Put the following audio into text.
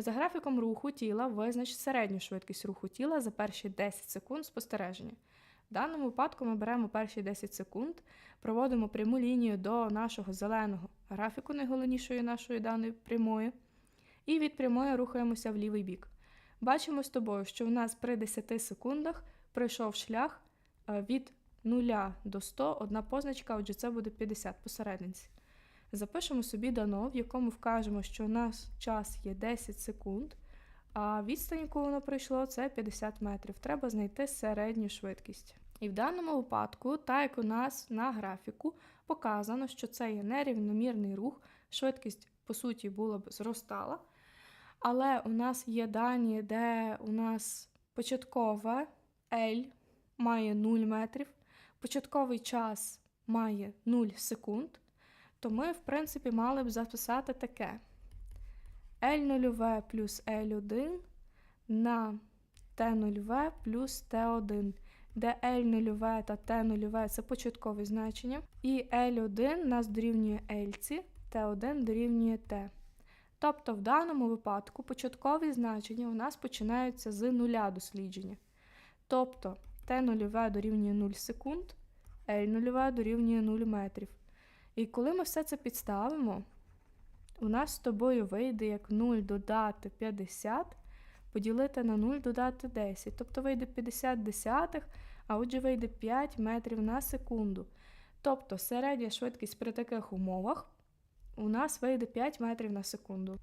За графіком руху тіла визнач середню швидкість руху тіла за перші 10 секунд спостереження. В даному випадку ми беремо перші 10 секунд, проводимо пряму лінію до нашого зеленого графіку, найголовнішої нашої даної прямої, і від прямої рухаємося в лівий бік. Бачимо з тобою, що в нас при 10 секундах пройшов шлях е, від 0 до 100, одна позначка, отже, це буде 50 посерединці. Запишемо собі дано, в якому вкажемо, що у нас час є 10 секунд, а відстань, яку воно пройшло, це 50 метрів. Треба знайти середню швидкість. І в даному випадку, так як у нас на графіку показано, що це є нерівномірний рух, швидкість, по суті, була б зростала. Але у нас є дані, де у нас початкове L має 0 метрів, початковий час має 0 секунд, то ми, в принципі, мали б записати таке: L0 плюс L1 на T0 плюс T1, де L0 та T0 це початкові значення, і L1 нас дорівнює L, T1 дорівнює T. Тобто в даному випадку початкові значення у нас починаються з нуля дослідження. Тобто T0 дорівнює 0 секунд, L0 дорівнює 0 метрів. І коли ми все це підставимо, у нас з тобою вийде як 0 додати 50, поділити на 0 додати 10. Тобто вийде 50 десятих, а отже вийде 5 метрів на секунду. Тобто середня швидкість при таких умовах у нас вийде 5 метрів на секунду.